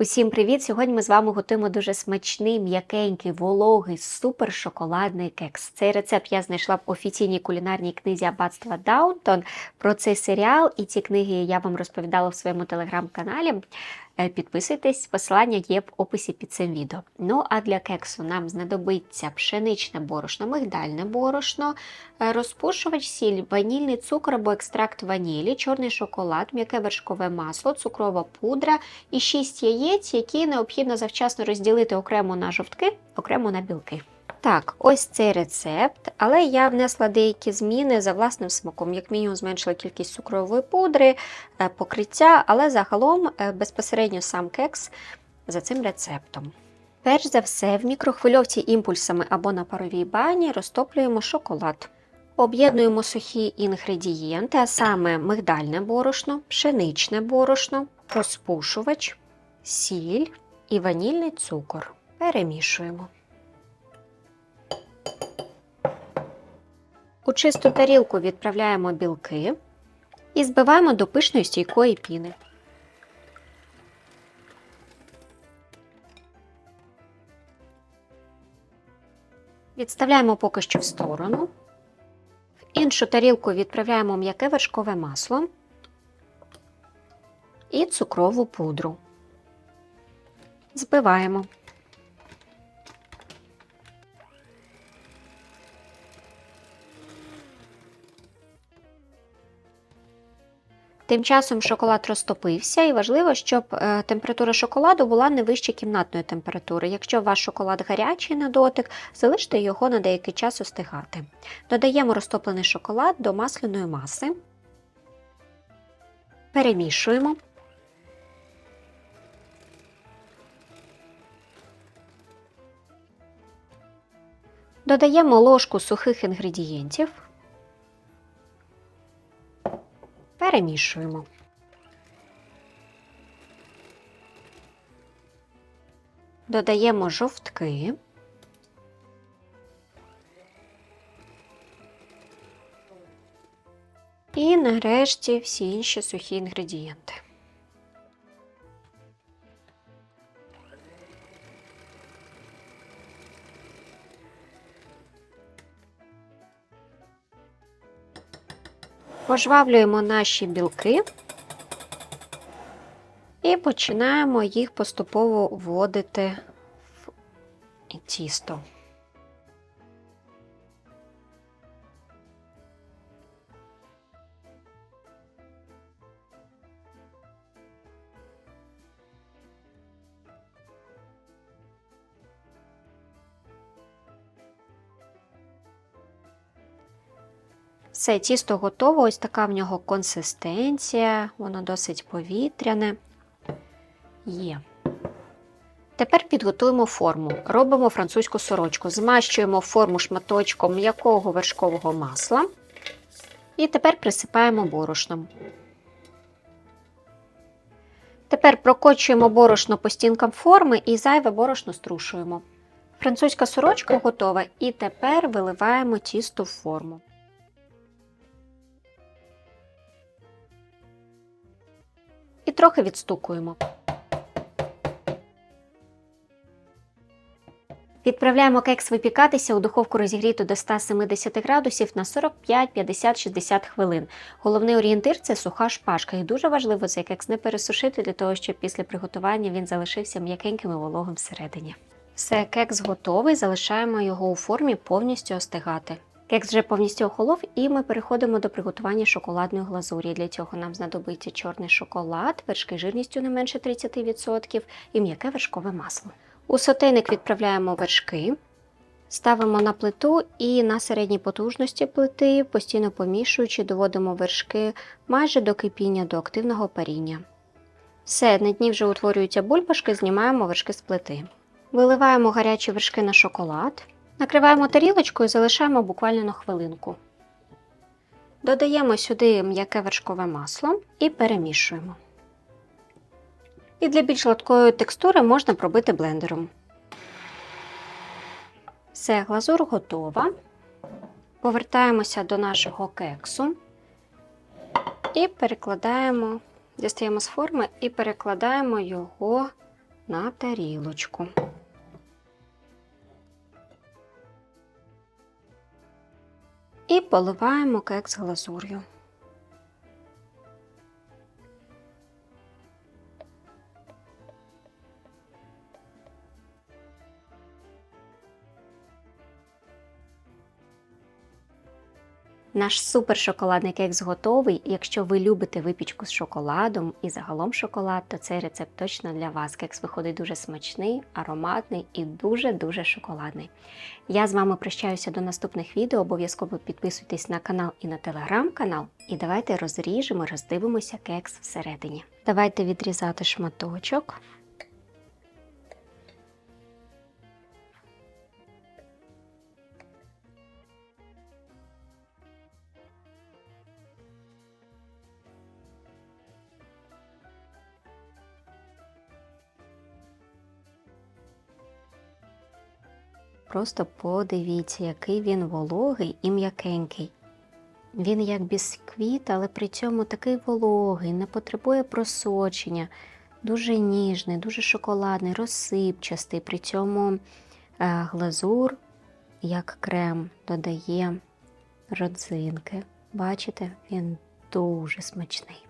Усім привіт! Сьогодні ми з вами готуємо дуже смачний, м'якенький, вологий, супер шоколадний кекс. Цей рецепт я знайшла в офіційній кулінарній книзі аббатства Даунтон. Про цей серіал і ці книги я вам розповідала в своєму телеграм-каналі. Е, Підписуйтесь, посилання є в описі під цим відео. Ну а для кексу нам знадобиться пшеничне борошно, мигдальне борошно, е, розпушувач, сіль, ванільний цукор або екстракт ванілі, чорний шоколад, м'яке вершкове масло, цукрова пудра і 6 яєць, які необхідно завчасно розділити окремо на жовтки, окремо на білки. Так, ось цей рецепт, але я внесла деякі зміни за власним смаком. Як мінімум зменшила кількість цукрової пудри, е, покриття, але загалом е, безпосередньо сам кекс за цим рецептом. Перш за все, в мікрохвильовці імпульсами або на паровій бані розтоплюємо шоколад. Об'єднуємо сухі інгредієнти, а саме мигдальне борошно, пшеничне борошно, розпушувач, сіль і ванільний цукор. Перемішуємо. У чисту тарілку відправляємо білки і збиваємо до пишної стійкої піни. Відставляємо поки що в сторону. В іншу тарілку відправляємо м'яке вершкове масло і цукрову пудру. Збиваємо. Тим часом шоколад розтопився, і важливо, щоб е, температура шоколаду була не вище кімнатної температури. Якщо ваш шоколад гарячий на дотик, залиште його на деякий час остигати. Додаємо розтоплений шоколад до масляної маси, перемішуємо. Додаємо ложку сухих інгредієнтів. Перемішуємо. Додаємо жовтки. І нарешті всі інші сухі інгредієнти. Пожвавлюємо наші білки і починаємо їх поступово вводити в тісто. Все, тісто готово, ось така в нього консистенція, воно досить повітряне. Є. Тепер підготуємо форму. Робимо французьку сорочку. Змащуємо форму шматочком м'якого вершкового масла. І тепер присипаємо борошном. Тепер прокочуємо борошно по стінкам форми і зайве борошно струшуємо. Французька сорочка готова. І тепер виливаємо тісто в форму. Трохи відстукуємо. Відправляємо кекс випікатися у духовку розігріту до 170 градусів на 45, 50, 60 хвилин. Головний орієнтир це суха шпажка. І дуже важливо цей кекс не пересушити для того, щоб після приготування він залишився м'якеньким і вологим всередині. Все, кекс готовий, залишаємо його у формі повністю остигати. Кекс вже повністю охолов, і ми переходимо до приготування шоколадної глазурі. Для цього нам знадобиться чорний шоколад, вершки жирністю не менше 30% і м'яке вершкове масло. У сотейник відправляємо вершки, ставимо на плиту і на середній потужності плити, постійно помішуючи, доводимо вершки майже до кипіння, до активного паріння. Все, на дні вже утворюються бульбашки, знімаємо вершки з плити. Виливаємо гарячі вершки на шоколад. Накриваємо тарілочкою і залишаємо буквально на хвилинку. Додаємо сюди м'яке вершкове масло і перемішуємо. І для більш гладкої текстури можна пробити блендером. Все, глазур готова. Повертаємося до нашого кексу і перекладаємо, дістаємо з форми і перекладаємо його на тарілочку. І поливаємо кекс глазур'ю. Наш супер шоколадний кекс готовий. Якщо ви любите випічку з шоколадом і загалом шоколад, то цей рецепт точно для вас. Кекс виходить дуже смачний, ароматний і дуже-дуже шоколадний. Я з вами прощаюся до наступних відео. Обов'язково підписуйтесь на канал і на телеграм-канал. І давайте розріжемо, роздивимося кекс всередині. Давайте відрізати шматочок. Просто подивіться, який він вологий і м'якенький. Він як бісквіт, але при цьому такий вологий, не потребує просочення, дуже ніжний, дуже шоколадний, розсипчастий. При цьому е, глазур, як крем, додає родзинки. Бачите, він дуже смачний.